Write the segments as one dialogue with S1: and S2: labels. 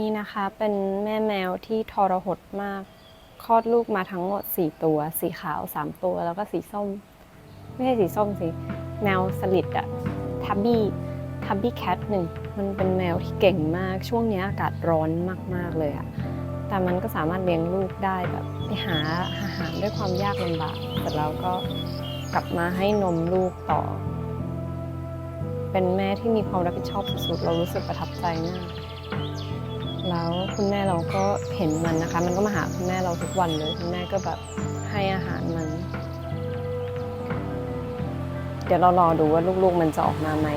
S1: นี้นะคะเป็นแม่แมวที่ทรหดมาก คลอดลูกมาทั้งหมด 4 ตัว สีขาว 3 ตัว แล้วก็สีส้ม ไม่ใช่สีส้มสิ แมวสลิดอะทับบี้ ทับบี้แคทหนึ่ง มันเป็นแมวที่เก่งมาก ช่วงนี้อากาศร้อนมาก ๆ เลยอะแต่มันก็สามารถเลี้ยงลูกได้แบบไปหาอาหารด้วยความยากลำบากเสร็จแล้วก็กลับมาให้นมลูกต่อ เป็นแม่ที่มีความรับผิดชอบสุดๆ เรารู้สึกประทับใจมาก แล้วคุณแม่เราก็เห็นมันนะคะ มันก็มาหาคุณแม่เราทุกวันเลยคุณแม่ก็แบบให้อาหารมัน เดี๋ยวเรารอดูว่าลูกๆมันจะออกมาไหม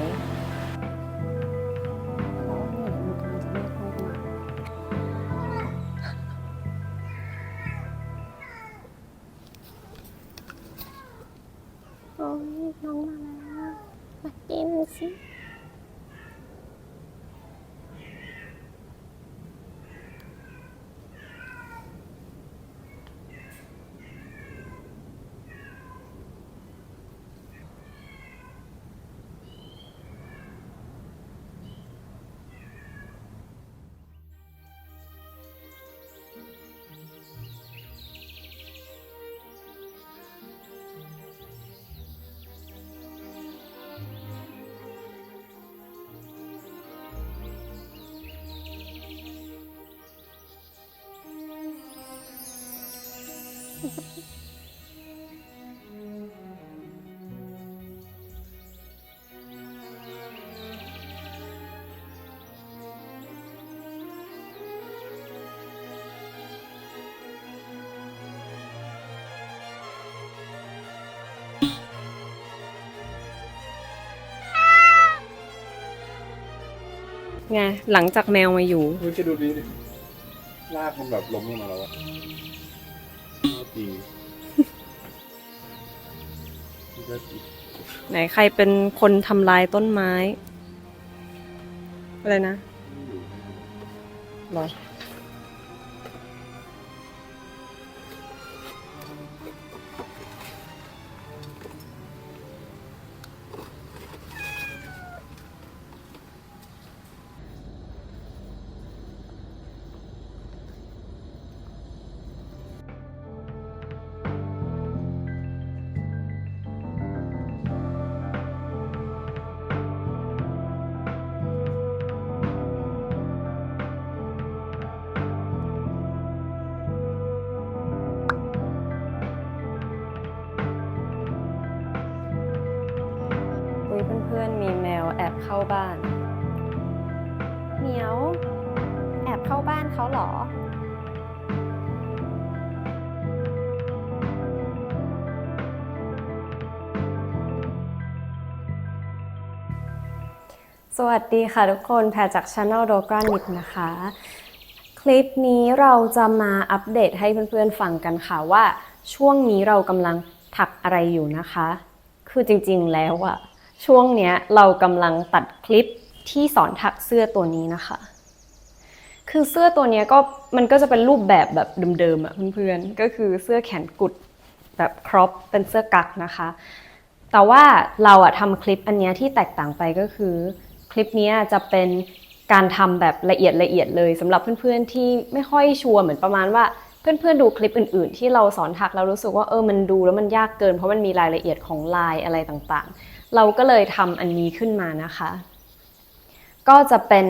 S1: ไงหลังจากแมวมาอยู่
S2: คุณจะดูดีดิลากมันแบบล้มลงมาแล้วอะจริงนี่ก็จริง
S1: ไหนใครเป็นคนทำลายต้นไม้ อะไรนะหรอ พื่อนมีแมวแอบเข้าบ้าน เหมียว แอบเข้าบ้านเขาเหรอ สวัสดีค่ะทุกคนแพรจาก Channel d o g r a n i t นะคะ คลิปนี้เราจะมาอัปเดตให้เพื่อนๆฟังกันค่ะว่าช่วงนี้เรากำลังถักอะไรอยู่นะคะ คือจริงๆแล้วอะ ช่วงเนี้ยเรากำลังตัดคลิปที่สอนถักเสื้อตัวนี้นะคะ คือเสื้อตัวนี้ก็มันก็จะเป็นรูปแบบแบบเดิมๆอะเพื่อนๆ ก็คือเสื้อแขนกุดแบบครอปเป็นเสื้อกั๊กนะคะ แต่ว่าเราอะทำคลิปอันเนี้ยที่แตกต่างไปก็คือ คลิปนี้จะเป็นการทำแบบละเอียดละเอียดเลยสำหรับเพื่อนๆที่ไม่ค่อยชัวร์เหมือนประมาณว่าเพื่อนๆดูคลิปอื่นๆ ที่เราสอนถักแล้วรู้สึกว่าเออมันดูแล้วมันยากเกิน เพราะมันมีรายละเอียดของลายอะไรต่างๆ เราก็เลยทำอันนี้ขึ้นมานะคะ ก็จะเป็น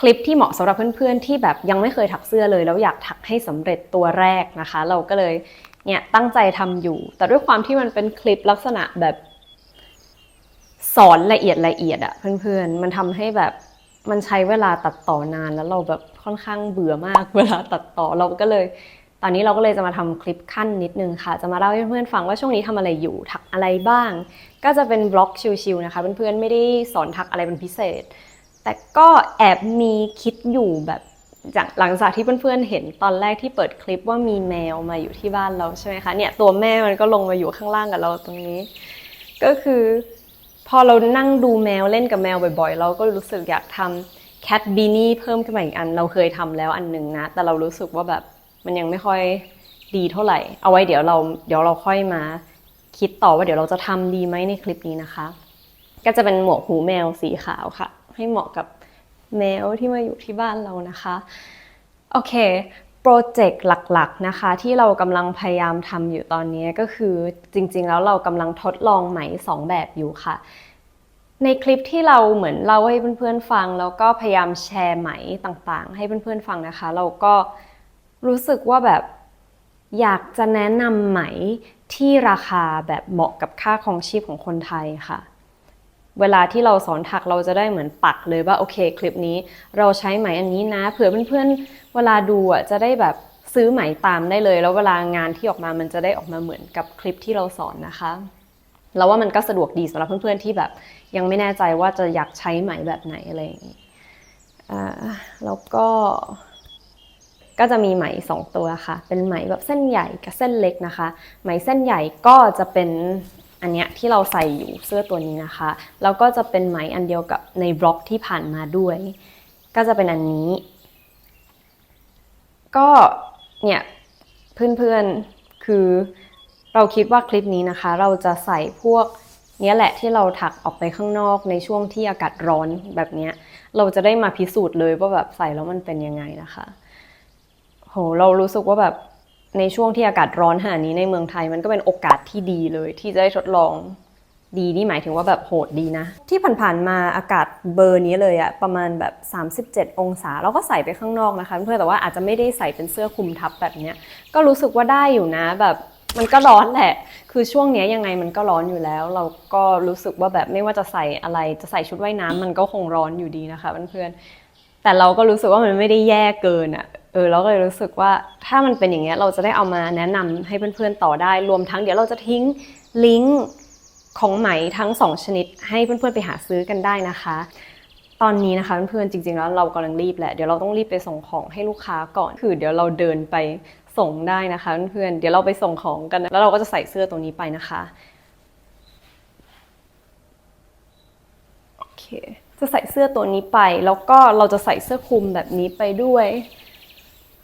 S1: คลิปที่เหมาะสำหรับเพื่อนๆ ที่แบบยังไม่เคยถักเสื้อเลย แล้วอยากถักให้สำเร็จตัวแรกนะคะ เราก็เลยเนี่ยตั้งใจทำอยู่ แต่ด้วยความที่มันเป็นคลิปลักษณะแบบ สอนละเอียดละเอียดอะเพื่อนๆ มันทำให้แบบมันใช้เวลาตัดต่อนานแล้วเราแบบค่อนข้างเบื่อมากเวลาตัดต่อเราก็เลย ตอนนี้เราก็เลยจะมาทำคลิปขั้นนิดนึงค่ะ จะมาเล่าให้เพื่อนๆฟังว่าช่วงนี้ทำอะไรอยู่ถักอะไรบ้าง ก็จะเป็นบล็อกชิลๆนะคะเพื่อนๆไม่ได้สอนถักอะไรเป็นพิเศษ แต่ก็แอบมีคิดอยู่แบบจากหลังจากที่เพื่อนๆเห็นตอนแรกที่เปิดคลิปว่ามีแมวมาอยู่ที่บ้านเราใช่ไหมคะเนี่ยตัวแม่มันก็ลงมาอยู่ข้างล่างกับเราตรงนี้ ก็คือพอเรานั่งดูแมวเล่นกับแมวบ่อยๆ เราก็รู้สึกอยากทำแคทบีนี่เพิ่มขึ้นมาอีกอัน เราเคยทำแล้วอันหนึ่งนะ แต่เรารู้สึกว่าแบบมันยังไม่ค่อยดีเท่าไหร่ เอาไว้เดี๋ยวเราเดี๋ยวเราค่อยมา คิดต่อว่าเดี๋ยวเราจะทำดีไหมในคลิปนี้นะคะ ก็จะเป็นหมวกหูแมวสีขาวค่ะ ให้เหมาะกับแมวที่มาอยู่ที่บ้านเรานะคะ โอเคโปรเจกต์หลักๆนะคะที่เรากำลังพยายามทำอยู่ตอนนี้ก็คือจริงๆ แล้วเรากำลังทดลองไหมสองแบบอยู่ค่ะ ในคลิปที่เราเหมือนเล่าให้เพื่อนๆฟัง แล้วก็พยายามแชร์ไหมต่างๆ ให้เพื่อนๆฟังนะคะ เราก็รู้สึกว่าแบบอยากจะแนะนำไหม ที่ราคาแบบเหมาะกับค่าครองชีพของคนไทยค่ะ เวลาที่เราสอนถักเราจะได้เหมือนปักเลยว่าโอเคคลิปนี้ เราใช้ไหมอันนี้นะ เผื่อเพื่อนๆเวลาดูอะจะได้แบบซื้อไหมตามได้เลย แล้วเวลางานที่ออกมามันจะได้ออกมาเหมือนกับคลิปที่เราสอนนะคะเราว่ามันก็สะดวกดีสำหรับเพื่อนๆที่แบบยังไม่แน่ใจว่าจะอยากใช้ไหมแบบไหนอะไรอย่างนี้แล้วก็ ก็จะมีไหมสองตัวค่ะ เป็นไหมแบบเส้นใหญ่กับเส้นเล็กนะคะ ไหมเส้นใหญ่ก็จะเป็นอันเนี้ยที่เราใส่อยู่เสื้อตัวนี้นะคะ แล้วก็จะเป็นไหมอันเดียวกับในบล็อกที่ผ่านมาด้วย ก็จะเป็นอันนี้ ก็เนี่ยเพื่อนๆคือเราคิดว่าคลิปนี้นะคะ เราจะใส่พวกเนี้ยแหละที่เราถักออกไปข้างนอกในช่วงที่อากาศร้อนแบบเนี้ยเราจะได้มาพิสูจน์เลยว่าแบบใส่แล้วมันเป็นยังไงนะคะ โหเรารู้สึกว่าแบบในช่วงที่อากาศร้อนขนาดนี้ในเมืองไทยมันก็เป็นโอกาสที่ดีเลย ที่จะได้ทดลองดีนี่หมายถึงว่าแบบโหดดีนะ ที่ผ่านๆมาอากาศเบอร์นี้เลยอะประมาณแบบ 37 องศาเราก็ใส่ไปข้างนอกนะคะ เพื่อนแต่ว่าอาจจะไม่ได้ใส่เป็นเสื้อคลุมทับแบบเนี้ยก็รู้สึกว่าได้อยู่นะแบบมันก็ร้อนแหละ คือช่วงนี้ยังไงมันก็ร้อนอยู่แล้ว เราก็รู้สึกว่าแบบไม่ว่าจะใส่อะไรจะใส่ชุดว่ายน้ำมันก็คงร้อนอยู่ดีนะคะเพื่อนๆ แต่เราก็รู้สึกว่ามันไม่ได้แย่เกินอะ่ะเออเราก็เลยรู้สึกว่าถ้ามันเป็นอย่างเงี้ยเราจะได้เอามาแนะนำให้เพื่อนๆต่อได้ รวมทั้งเดี๋ยวเราจะทิ้งลิงก์ของไหมทั้งสองชนิด ให้เพื่อนๆไปหาซื้อกันได้นะคะ ตอนนี้นะคะเพื่อนๆจริง ๆ แล้วเรากำลังรีบแหละเดี๋ยวเราต้องรีบไปส่งของให้ลูกค้าก่อนคือ เดี๋ยวเราเดินไปส่งได้นะคะเพื่อนๆเดี๋ยวเราไปส่งของกัน แล้วเราก็จะใส่เสื้อตัวนี้ไปนะคะโอเค จะใส่เสื้อตัวนี้ไป แล้วก็เราจะใส่เสื้อคลุมแบบนี้ไปด้วย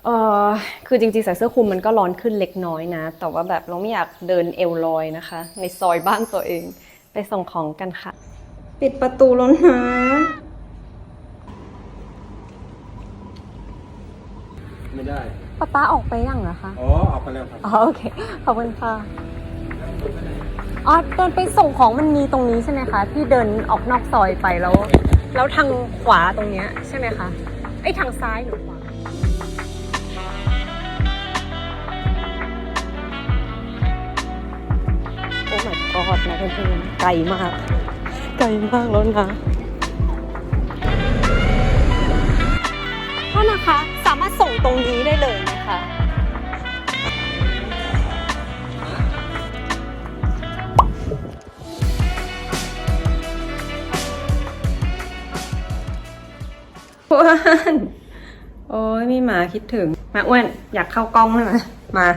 S1: เออคือจริงๆใส่เสื้อคลุมมันก็ร้อนขึ้นเล็กน้อยนะ แต่ว่าแบบเราไม่อยากเดินเอวลอยนะคะ ในซอยบ้านตัวเอง ไปส่งของกันค่ะ ปิดประตูแล้วนะ
S2: ไม่ได้
S1: ป้าป้าออกไปยังเหรอคะ
S2: อ๋อเอาไปแล้วครับ
S1: อ๋อโอเค ขอบคุณค่ะ อ๋อเดินไปส่งของมันมีตรงนี้ใช่ไหมคะที่เดินออกนอกซอยไปแล้ว แล้วทางขวาตรงเนี้ยใช่ไหมคะไอ้ยทางซ้ายหรือขวาโอ้ my god นะเพื่อนๆไกลมาก ไกลมากแล้วนะโทษนะคะ สามารถส่งตรงนี้ได้เลย อ้วนโอ้ยมีหมาคิดถึง มาอ้วน อยากเข้ากล้องได้ไหมมา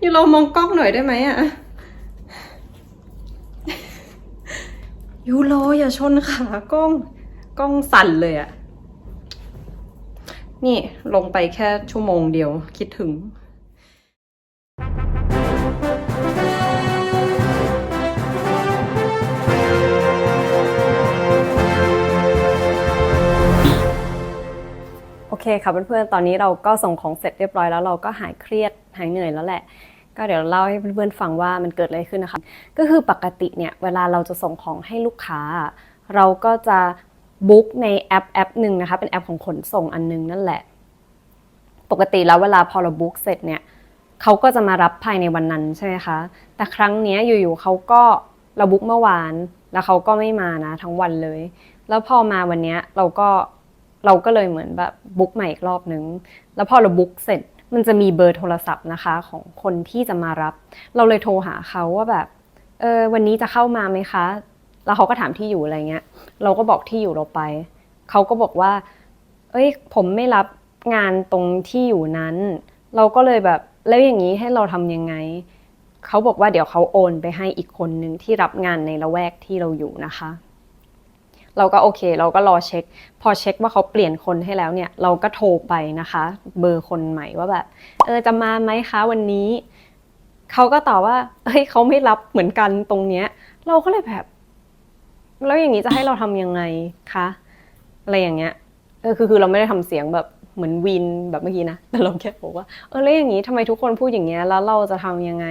S1: อยู่เรามองกล้องหน่อยได้ไหมอะยูโรอย่าชนขากล้องกล้องสั่นเลยอะนี่ลงไปแค่ชั่วโมงเดียวคิดถึง เคค่ะเพื่อนๆ ตอนนี้เราก็ส่งของเสร็จเรียบร้อยแล้วเราก็หายเครียดหายเหนื่อยแล้วแหละ ก็เดี๋ยวเล่าให้เพื่อนๆฟังว่ามันเกิดอะไรขึ้นนะคะ ก็คือปกติเนี่ยเวลาเราจะส่งของให้ลูกค้า เราก็จะบุ๊กในแอปแอปหนึ่งนะคะเป็นแอปของขนส่งอันนึงนั่นแหละ ปกติแล้วเวลาพอเราบุ๊กเสร็จเนี่ยเขาก็จะมารับภายในวันนั้นใช่ไหมคะ แต่ครั้งนี้อยู่ๆเขาก็เราบุ๊กเมื่อวาน แล้วเขาก็ไม่มานะทั้งวันเลย แล้วพอมาวันนี้เราก็ เราก็เลยเหมือนแบบบุ๊กใหม่อีกรอบนึง แล้วพอเราบุ๊กเสร็จมันจะมีเบอร์โทรศัพท์นะคะของคนที่จะมารับ เราเลยโทรหาเขาว่าแบบเออวันนี้จะเข้ามาไหมคะ แล้วเขาก็ถามที่อยู่อะไรเงี้ย เราก็บอกที่อยู่เราไป เขาก็บอกว่า เอ้ยผมไม่รับงานตรงที่อยู่นั้น เราก็เลยแบบแล้วอย่างนี้ให้เราทำยังไง เขาบอกว่าเดี๋ยวเขาโอนไปให้อีกคนนึงที่รับงานในละแวกที่เราอยู่นะคะ เราก็โอเค เราก็รอเช็ค พอเช็คว่าเขาเปลี่ยนคนให้แล้วเนี่ย เราก็โทรไปนะคะ เบอร์คนใหม่ว่าแบบเออจะมาไหมคะวันนี้ เขาก็ตอบว่าเฮ้ยเขาไม่รับเหมือนกันตรงเนี้ย เราก็เลยแบบ แล้วอย่างนี้จะให้เราทำยังไงคะอะไรอย่างเงี้ยเออคือคือเราไม่ได้ทำเสียงแบบเหมือนวินแบบเมื่อกี้นะแต่เราแค่บอกว่าเออแล้วอย่างนี้ทำไมทุกคนพูดอย่างเงี้ยแล้วเราจะทำยังไง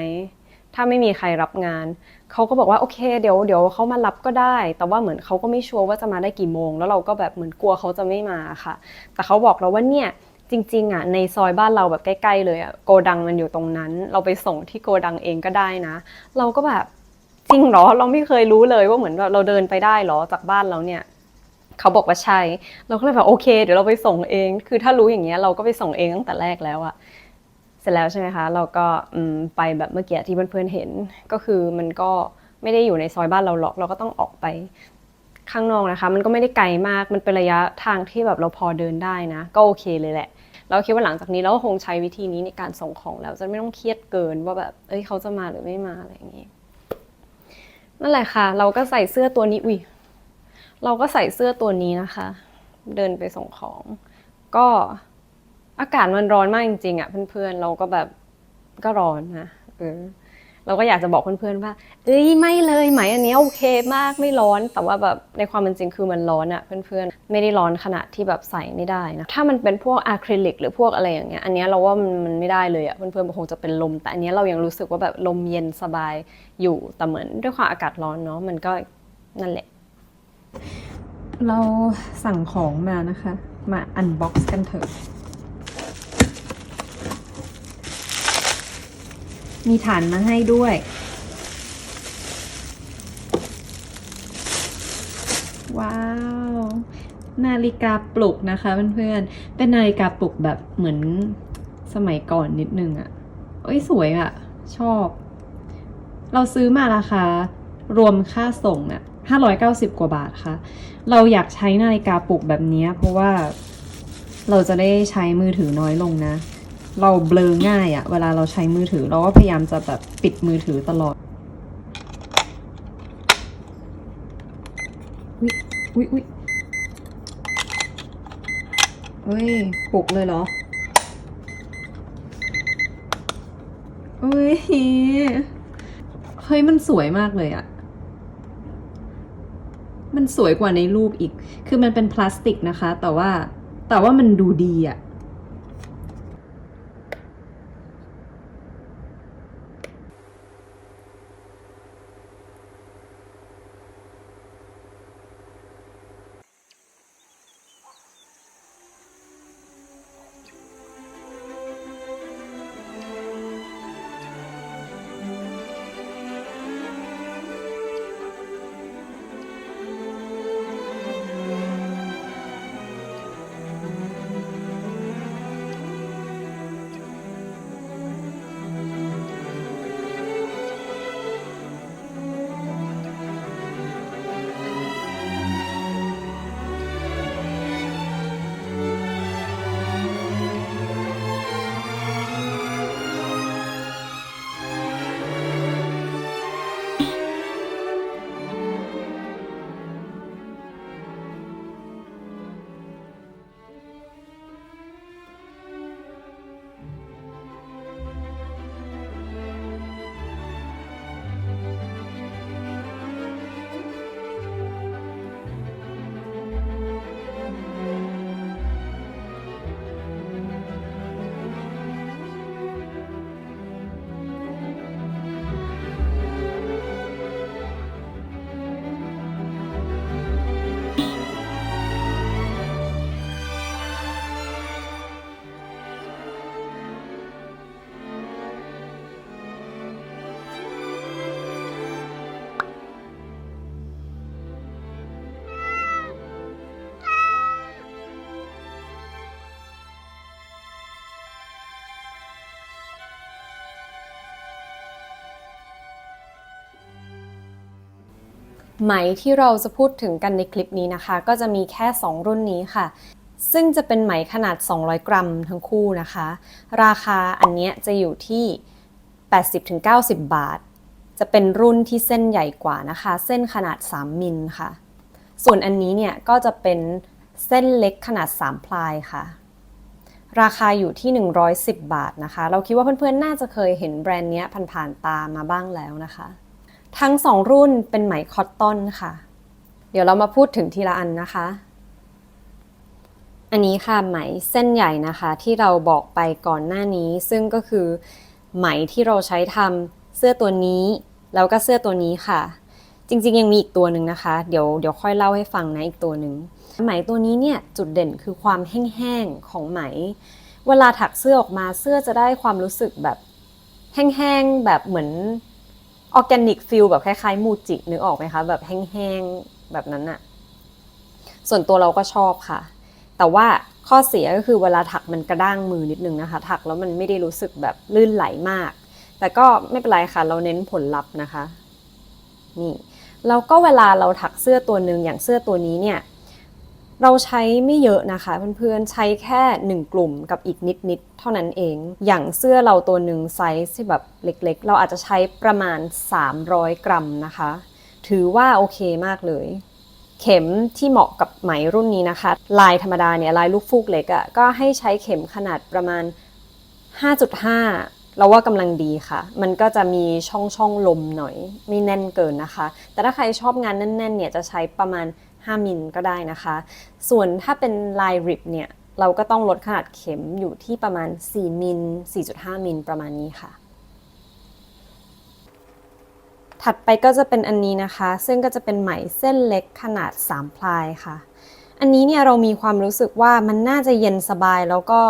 S1: ถ้าไม่มีใครรับงาน เขาก็บอกว่าโอเคเดี๋ยวเดี๋ยวเขามารับก็ได้ แต่ว่าเหมือนเขาก็ไม่ชัวร์ว่าจะมาได้กี่โมง แล้วเราก็แบบเหมือนกลัวเขาจะไม่มาค่ะ แต่เขาบอกเราว่าเนี่ยจริงๆอะในซอยบ้านเราแบบใกล้ ๆ เลยอะโกดังมันอยู่ตรงนั้น เราไปส่งที่โกดังเองก็ได้นะ เราก็แบบจริงเหรอเราไม่เคยรู้เลยว่าเหมือนแบบเราเดินไปได้เหรอจากบ้านเราเนี่ยเขาบอกว่าใช่ เราก็เลยแบบโอเค เดี๋ยวเราไปส่งเอง คือถ้ารู้อย่างเงี้ยเราก็ไปส่งเองตั้งแต่แรกแล้วอะ เสร็จแล้วใช่ไหมคะ เราก็ไปแบบเมื่อกี้ที่เพื่อนๆเห็น ก็คือมันก็ไม่ได้อยู่ในซอยบ้านเราหรอก เราก็ต้องออกไปข้างนอกนะคะ มันก็ไม่ได้ไกลมาก มันเป็นระยะทางที่แบบเราพอเดินได้นะ ก็โอเคเลยแหละ เราคิดว่าหลังจากนี้เราก็คงใช้วิธีนี้ในการส่งของแล้ว จะไม่ต้องเครียดเกินว่าแบบ เอ้ยเขาจะมาหรือไม่มาอะไรอย่างงี้ นั่นแหละค่ะ เราก็ใส่เสื้อตัวนี้ อุ้ย เราก็ใส่เสื้อตัวนี้นะคะ เดินไปส่งของ ก็ อากาศมันร้อนมากจริงๆอะเพื่อนๆเราก็แบบก็ร้อนนะเออเราก็อยากจะบอกเพื่อนๆว่า เอ้ยไม่เลยไหมอันนี้โอเคมากไม่ร้อน แต่ว่าแบบในความเป็นจริงคือมันร้อนอะเพื่อนๆไม่ได้ร้อนขนาดที่แบบใส่ไม่ได้นะถ้ามันเป็นพวกอะคริลิกหรือพวกอะไรอย่างเงี้ยอันเนี้ยเราว่ามันมันไม่ได้เลยอะเพื่อนๆคงจะเป็นลม แต่อันเนี้ยเรายังรู้สึกว่าแบบลมเย็นสบายอยู่แต่เหมือนด้วยความอากาศร้อนเนาะมันก็นั่นแหละ เราสั่งของมานะคะ มาอันบ็อกซ์กันเถอะ มีฐานมาให้ด้วย ว้าว นาฬิกาปลุกนะคะเพื่อนๆ เป็นนาฬิกาปลุกแบบเหมือนสมัยก่อนนิดนึงอะเอ้ยสวยอะชอบ เราซื้อมาราคารวมค่าส่งอะ590 กว่าบาทค่ะ เราอยากใช้นาฬิกาปลุกแบบนี้เพราะว่าเราจะได้ใช้มือถือน้อยลงนะ เราเบลอง่ายอะเวลาเราใช้มือถือ เราก็พยายามจะแบบปิดมือถือตลอดอุ๊ยอุ๊ยอุ๊ยเฮ้ยปลุกเลยเหรอเฮ้ยเฮ้ยมันสวยมากเลยอะมันสวยกว่าในรูปอีก คือมันเป็นพลาสติกนะคะ แต่ว่าแต่ว่ามันดูดีอะ ไหมที่เราจะพูดถึงกันในคลิปนี้นะคะ ก็จะมีแค่ 2 รุ่นนี้ค่ะ ซึ่งจะเป็นไหมขนาด 200 กรัมทั้งคู่นะคะ ราคาอันเนี้ยจะอยู่ที่ 80-90 บาท จะเป็นรุ่นที่เส้นใหญ่กว่านะคะ เส้นขนาด 3 มิลค่ะ ส่วนอันนี้เนี่ยก็จะเป็นเส้นเล็กขนาด 3 พลายค่ะ ราคาอยู่ที่ 110 บาทนะคะ เราคิดว่าเพื่อนๆ น่าจะเคยเห็นแบรนด์นี้ผ่านๆตามาบ้างแล้วนะคะ ทั้ง2รุ่นเป็นไหมคอตตอนค่ะ เดี๋ยวเรามาพูดถึงทีละอันนะคะ อันนี้ค่ะไหมเส้นใหญ่นะคะที่เราบอกไปก่อนหน้านี้ ซึ่งก็คือไหมที่เราใช้ทำเสื้อตัวนี้ แล้วก็เสื้อตัวนี้ค่ะ จริงๆ ยังมีอีกตัวหนึ่งนะคะ เดี๋ยวเดี๋ยวค่อยเล่าให้ฟังนะอีกตัวหนึ่งไหมตัวนี้เนี่ยจุดเด่นคือความแห้งๆของไหม เวลาถักเสื้อออกมาเสื้อจะได้ความรู้สึกแบบแห้งๆแบบเหมือน ออร์แกนิกฟิลแบบคล้ายๆมูจินึกออกไหมคะ แบบแห้งๆแบบนั้นอะส่วนตัวเราก็ชอบค่ะ แต่ว่าข้อเสียก็คือเวลาถักมันกระด้างมือนิดนึงนะคะ ถักแล้วมันไม่ได้รู้สึกแบบลื่นไหลมาก แต่ก็ไม่เป็นไรค่ะ เราเน้นผลลัพธ์นะคะ นี่แล้วก็เวลาเราถักเสื้อตัวหนึ่งอย่างเสื้อตัวนี้เนี่ย เราใช้ไม่เยอะนะคะเพื่อนๆ ใช้แค่ 1 กลุ่มกับอีกนิดๆ เท่านั้นเอง อย่างเสื้อเราตัวหนึ่งไซส์ที่แบบเล็กๆ เราอาจจะใช้ประมาณ 300 กรัมนะคะ ถือว่าโอเคมากเลย เข็มที่เหมาะกับไหมรุ่นนี้นะคะ ลายธรรมดาเนี่ยลายลูกฟูกเล็กอะ่ะก็ให้ใช้เข็มขนาดประมาณ 5.5เราว่ากำลังดีค่ะ มันก็จะมีช่องช่องลมหน่อย ไม่แน่นเกินนะคะ แต่ถ้าใครชอบงานแน่นๆ เนี่ยจะใช้ประมาณ 5 มิลก็ได้นะคะ ส่วนถ้าเป็นลายริบเนี่ยเราก็ต้องลดขนาดเข็มอยู่ที่ประมาณ 4 มิล 4.5 มิลประมาณนี้ค่ะ ถัดไปก็จะเป็นอันนี้นะคะ ซึ่งก็จะเป็นไหมเส้นเล็กขนาด 3 พลายค่ะ อันนี้เนี่ยเรามีความรู้สึกว่ามันน่าจะเย็นสบายแล้วก็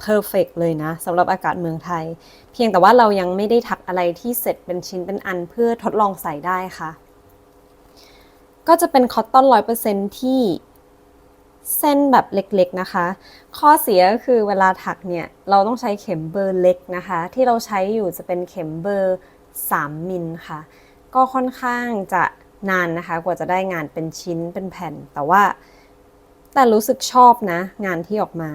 S1: เพอร์เฟกเลยนะสำหรับอากาศเมืองไทย เพียงแต่ว่าเรายังไม่ได้ถักอะไรที่เสร็จเป็นชิ้นเป็นอันเพื่อทดลองใส่ได้ค่ะ ก็จะเป็นคอตตอนร้อยเปอร์เซ็นที่เส้นแบบเล็กๆนะคะ ข้อเสียก็คือเวลาถักเนี่ย เราต้องใช้เข็มเบอร์เล็กนะคะ ที่เราใช้อยู่จะเป็นเข็มเบอร์ 3 มิลค่ะ ก็ค่อนข้างจะนานนะคะ กว่าจะได้งานเป็นชิ้นเป็นแผ่น แต่ว่าแต่รู้สึกชอบนะ งานที่ออกมา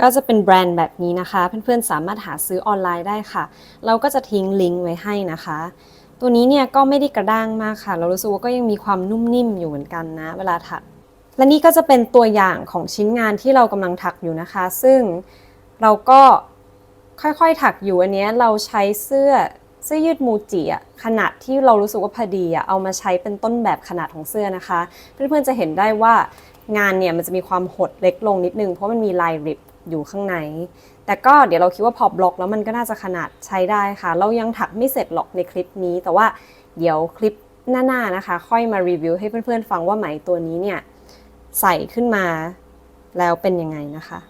S1: ก็จะเป็นแบรนด์แบบนี้นะคะ เพื่อนๆสามารถหาซื้อออนไลน์ได้ค่ะ เราก็จะทิ้งลิงก์ไว้ให้นะคะ ตัวนี้เนี่ยก็ไม่ได้กระด้างมากค่ะ เรารู้สึกว่าก็ยังมีความนุ่มนิ่มอยู่เหมือนกันนะ เวลาถัก และนี่ก็จะเป็นตัวอย่างของชิ้นงานที่เรากำลังถักอยู่นะคะ ซึ่งเราก็ค่อยๆถักอยู่อันนี้เราใช้เสื้อเสื้อยืดมูจิอะขนาดที่เรารู้สึกว่าพอดีอะเอามาใช้เป็นต้นแบบขนาดของเสื้อนะคะ เพื่อนๆจะเห็นได้ว่างานเนี่ยมันจะมีความหดเล็กลงนิดนึงเพราะมันมีลายริบ อยู่ข้างใน แต่ก็เดี๋ยวเราคิดว่าพอบล็อกแล้วมันก็น่าจะขนาดใช้ได้ค่ะ เรายังถักไม่เสร็จหรอกในคลิปนี้ แต่ว่าเดี๋ยวคลิปหน้าๆนะคะ ค่อยมารีวิวให้เพื่อนๆฟังว่าไหมตัวนี้เนี่ยใส่ขึ้นมาแล้วเป็นยังไงนะคะ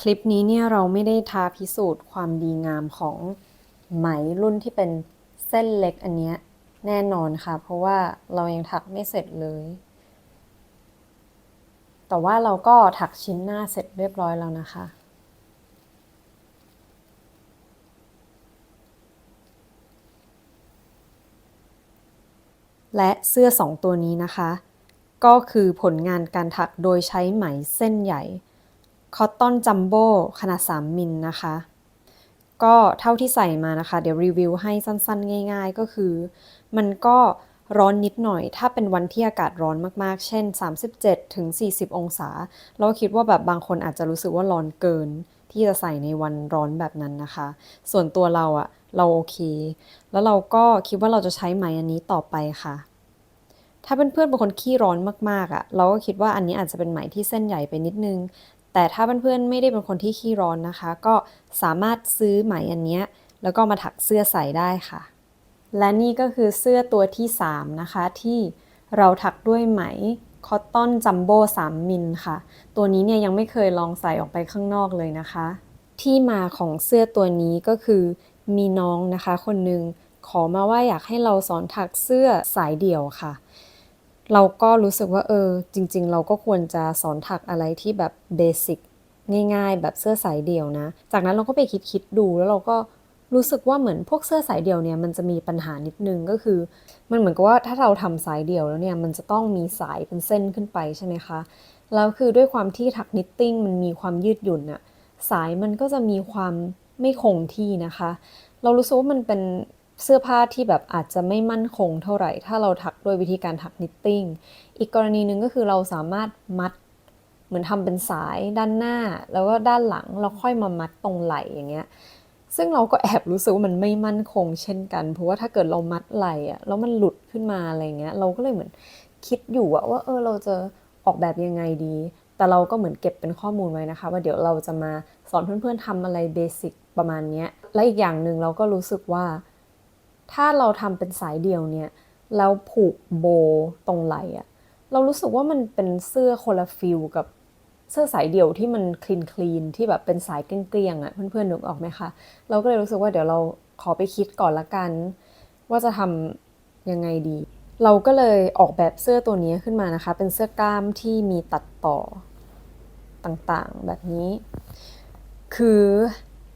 S1: คลิปนี้เนี่ยเราไม่ได้ท้าพิสูจน์ความดีงามของไหมรุ่นที่เป็นเส้นเล็กอันเนี้ยแน่นอนค่ะ เพราะว่าเรายังถักไม่เสร็จเลย แต่ว่าเราก็ถักชิ้นหน้าเสร็จเรียบร้อยแล้วนะคะ และเสื้อสองตัวนี้นะคะ ก็คือผลงานการถักโดยใช้ไหมเส้นใหญ่ คอตตอนจัมโบ้ขนาด 3 มิลนะคะ ก็เท่าที่ใส่มานะคะ เดี๋ยวรีวิวให้สั้นๆ ง่าย ๆ ก็คือ มันก็ร้อนนิดหน่อย ถ้าเป็นวันที่อากาศร้อนมากๆ เช่น 37ถึง40 องศา เราคิดว่าแบบบางคนอาจจะรู้สึกว่าร้อนเกิน ที่จะใส่ในวันร้อนแบบนั้นนะคะ ส่วนตัวเราอะเราโอเค แล้วเราก็คิดว่าเราจะใช้ไหมอันนี้ต่อไปค่ะ ถ้าเเพื่อนๆเป็นคนขี้ร้อนมากๆอะเราก็คิดว่าอันนี้อาจจะเป็นไหมที่เส้นใหญ่ไปนิดนึง แต่ถ้าเพื่อนๆไม่ได้เป็นคนที่ขี้ร้อนนะคะ ก็สามารถซื้อไหมอันเนี้ยแล้วก็มาถักเสื้อใส่ได้ค่ะ และนี่ก็คือเสื้อตัวที่ 3 นะคะ ที่เราถักด้วยไหมคอตตอนจัมโบ้3มิลค่ะ ตัวนี้เนี่ยยังไม่เคยลองใส่ออกไปข้างนอกเลยนะคะ ที่มาของเสื้อตัวนี้ก็คือมีน้องนะคะ คนหนึ่งขอมาว่าอยากให้เราสอนถักเสื้อสายเดี่ยวค่ะ เราก็รู้สึกว่าเออจริง ๆ เราก็ควรจะสอนถักอะไรที่แบบเบสิกง่ายๆ แบบเสื้อสายเดี่ยวนะ จากนั้นเราก็ไปคิดๆดูแล้วเราก็รู้สึกว่าเหมือนพวกเสื้อสายเดี่ยวเนี่ยมันจะมีปัญหานิดนึงก็คือ มันเหมือนกับว่าถ้าเราทำสายเดี่ยวแล้วเนี่ยมันจะต้องมีสายเป็นเส้นขึ้นไปใช่ไหมคะแล้วคือด้วยความที่ถักนิตติ้งมันมีความยืดหยุ่นอะสายมันก็จะมีความไม่คงที่นะคะ เรารู้สึกว่ามันเป็น เสื้อผ้าที่แบบอาจจะไม่มั่นคงเท่าไหร่ ถ้าเราถักด้วยวิธีการถักนิตติ้ง อีกกรณีหนึ่งก็คือเราสามารถมัดเหมือนทำเป็นสายด้านหน้า แล้วก็ด้านหลังเราค่อยมามัดตรงไหล่อย่างเงี้ย ซึ่งเราก็แอบรู้สึกว่ามันไม่มั่นคงเช่นกัน เพราะว่าถ้าเกิดเรามัดไหล่อะแล้วมันหลุดขึ้นมาอะไรเงี้ย เราก็เลยเหมือนคิดอยู่อะว่าเออเราจะออกแบบยังไงดี แต่เราก็เหมือนเก็บเป็นข้อมูลไว้นะคะ ว่าเดี๋ยวเราจะมาสอนเพื่อนๆทำอะไรเบสิกประมาณเนี้ยและอีกอย่างหนึ่งเราก็รู้สึกว่า ถ้าเราทำเป็นสายเดี่ยวเนี่ย แล้วผูกโบตรงไหล่อะเรารู้สึกว่ามันเป็นเสื้อคนละฟิลกับเสื้อสายเดี่ยวที่มันคลีนคลีนที่แบบเป็นสายเกลี้ยงๆอะเพื่อนๆนึกออกไหมคะ เราก็เลยรู้สึกว่าเดี๋ยวเราขอไปคิดก่อนละกัน ว่าจะทำยังไงดี เราก็เลยออกแบบเสื้อตัวนี้ขึ้นมานะคะ เป็นเสื้อกล้ามที่มีตัดต่อต่างๆ แบบนี้ คือ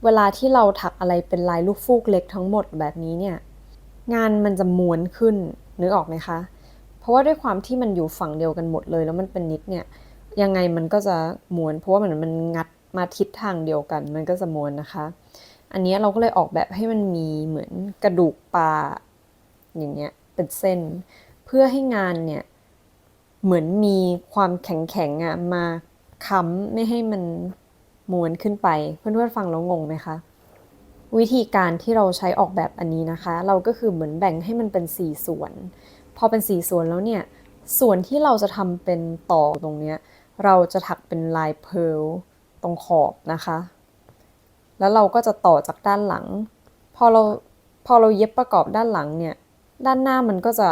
S1: เวลาที่เราถักอะไรเป็นลายลูกฟูกเล็กทั้งหมดแบบนี้เนี่ย งานมันจะม้วนขึ้นนึกออกไหมคะ เพราะว่าด้วยความที่มันอยู่ฝั่งเดียวกันหมดเลย แล้วมันเป็นนิดเนี่ยยังไงมันก็จะม้วน เพราะว่ามันมันงัดมาทิศทางเดียวกัน มันก็จะม้วนนะคะ อันนี้เราก็เลยออกแบบให้มันมีเหมือนกระดูกปลาอย่างเงี้ยเป็นเส้น เพื่อให้งานเนี่ยเหมือนมีความแข็งๆอะมาค้ำไม่ให้มันม้วนขึ้นไป เพื่อนๆฟังแล้วงงไหมคะ วิธีการที่เราใช้ออกแบบอันนี้นะคะ เราก็คือเหมือนแบ่งให้มันเป็น 4 ส่วน พอเป็น 4 ส่วนแล้วเนี่ย ส่วนที่เราจะทำเป็นต่อตรงเนี้ยเราจะถักเป็นลายเพร์ลตรงขอบนะคะ แล้วเราก็จะต่อจากด้านหลัง พอเราพอเราเย็บประกอบด้านหลังเนี่ยด้านหน้ามันก็จะ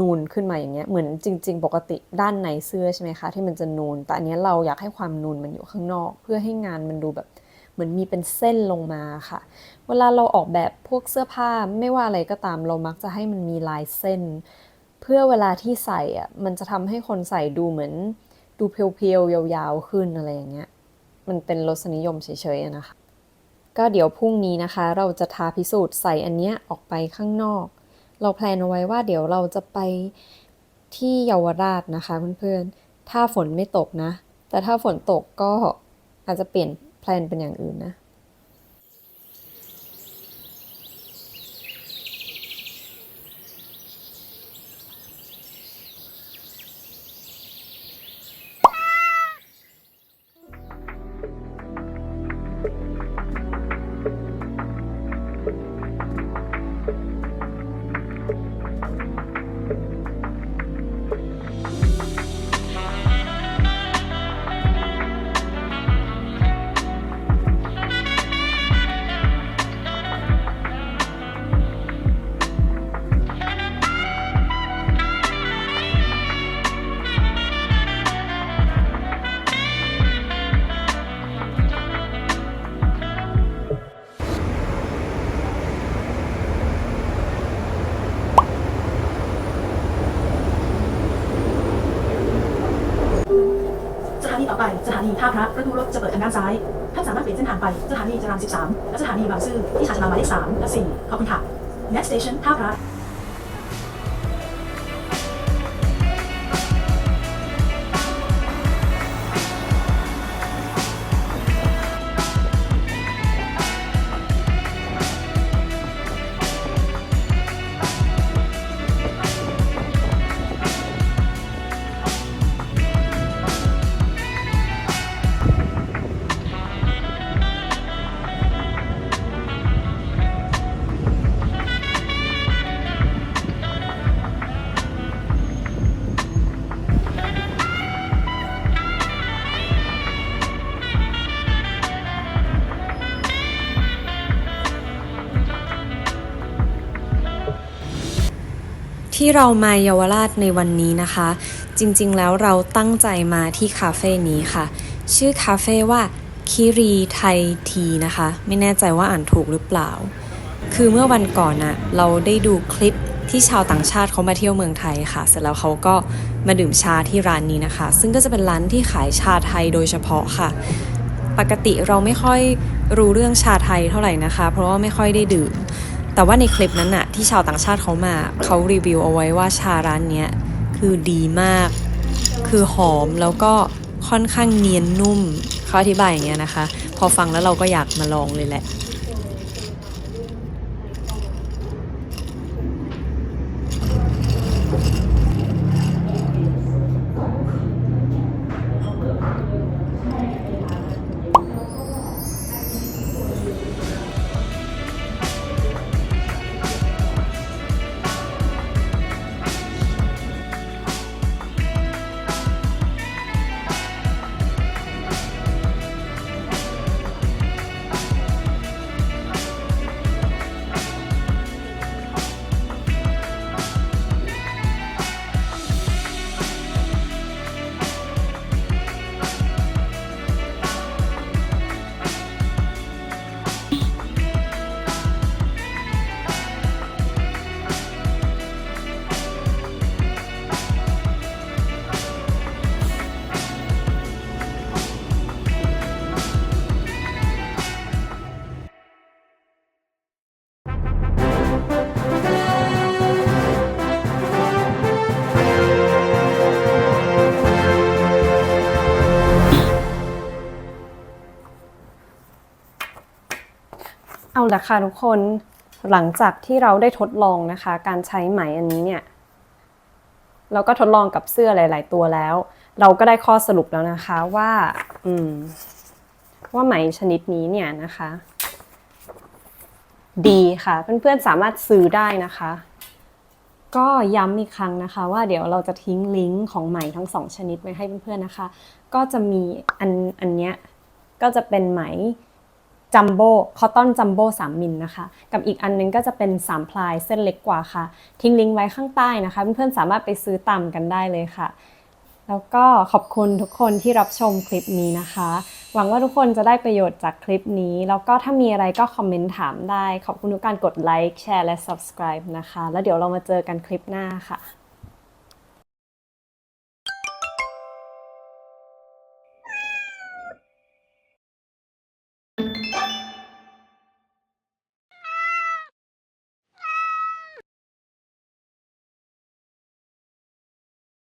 S1: นูนขึ้นมาอย่างเงี้ยเหมือนจริง ๆ ปกติด้านในเสื้อใช่ไหมคะที่มันจะนูน แต่อันนี้เราอยากให้ความนูนมันอยู่ข้างนอก เพื่อให้งานมันดูแบบ เหมือนมีเป็นเส้นลงมาค่ะ เวลาเราออกแบบพวกเสื้อผ้าไม่ว่าอะไรก็ตามเรามักจะให้มันมีลายเส้น เพื่อเวลาที่ใส่อะมันจะทำให้คนใส่ดูเหมือน ดูเพียวๆยาวๆขึ้นอะไรอย่างเงี้ยมันเป็นรสนิยมเฉยๆนะคะ ก็เดี๋ยวพรุ่งนี้นะคะ เราจะทาพิสูจน์ใส่อันเนี้ยออกไปข้างนอก เราแพลนเอาไว้ว่าเดี๋ยวเราจะไปที่เยาวราชนะคะเพื่อนๆ ถ้าฝนไม่ตกนะ แต่ถ้าฝนตกก็อาจจะเปลี่ยน แพลนเป็นอย่างอื่นนะ
S3: ตู
S1: ที่เรามาเยาวราชในวันนี้นะคะ จริงๆแล้วเราตั้งใจมาที่คาเฟ่นี้ค่ะ ชื่อคาเฟ่ว่าคิรีไทยทีนะคะ ไม่แน่ใจว่าอ่านถูกหรือเปล่า คือเมื่อวันก่อนน่ะเราได้ดูคลิปที่ชาวต่างชาติเขามาเที่ยวเมืองไทยค่ะ เสร็จแล้วเขาก็มาดื่มชาที่ร้านนี้นะคะ ซึ่งก็จะเป็นร้านที่ขายชาไทยโดยเฉพาะค่ะ ปกติเราไม่ค่อยรู้เรื่องชาไทยเท่าไหร่นะคะ เพราะว่าไม่ค่อยได้ดื่ม แต่ว่าในคลิปนั้นน่ะที่ชาวต่างชาติเขามาเขารีวิวเอาไว้ว่าชาร้านเนี้ยคือดีมาก คือหอมแล้วก็ค่อนข้างเนียนนุ่มเขาอธิบายอย่างเงี้ยนะคะ พอฟังแล้วเราก็อยากมาลองเลยแหละ เอาละค่ะทุกคนหลังจากที่เราได้ทดลองนะคะ การใช้ไหมอันนี้เนี่ยเราก็ทดลองกับเสื้อหลาย ๆ ตัวแล้ว เราก็ได้ข้อสรุปแล้วนะคะว่าอืมว่าไหมชนิดนี้เนี่ยนะคะ ดีค่ะ เพื่อน ๆ สามารถซื้อได้นะคะ ก็ย้ำอีกครั้งนะคะ ว่าเดี๋ยวเราจะทิ้งลิงก์ของไหมทั้งสองชนิดไว้ให้เพื่อน ๆ นะคะ ก็จะมีอันอันเนี้ยก็จะเป็นไหม จัมโบ้คอตตอนจัมโบ้3มิลนะคะ กับอีกอันนึงก็จะเป็น 3 พลายเส้นเล็กกว่าค่ะ ทิ้งลิงก์ไว้ข้างใต้นะคะ เพื่อนๆสามารถไปซื้อตามกันได้เลยค่ะ แล้วก็ขอบคุณทุกคนที่รับชมคลิปนี้นะคะ หวังว่าทุกคนจะได้ประโยชน์จากคลิปนี้ แล้วก็ถ้ามีอะไรก็คอมเมนต์ถามได้ ขอบคุณทุกการกดไลค์แชร์และ subscribe นะคะ แล้วเดี๋ยวเรามาเจอกันคลิปหน้าค่ะ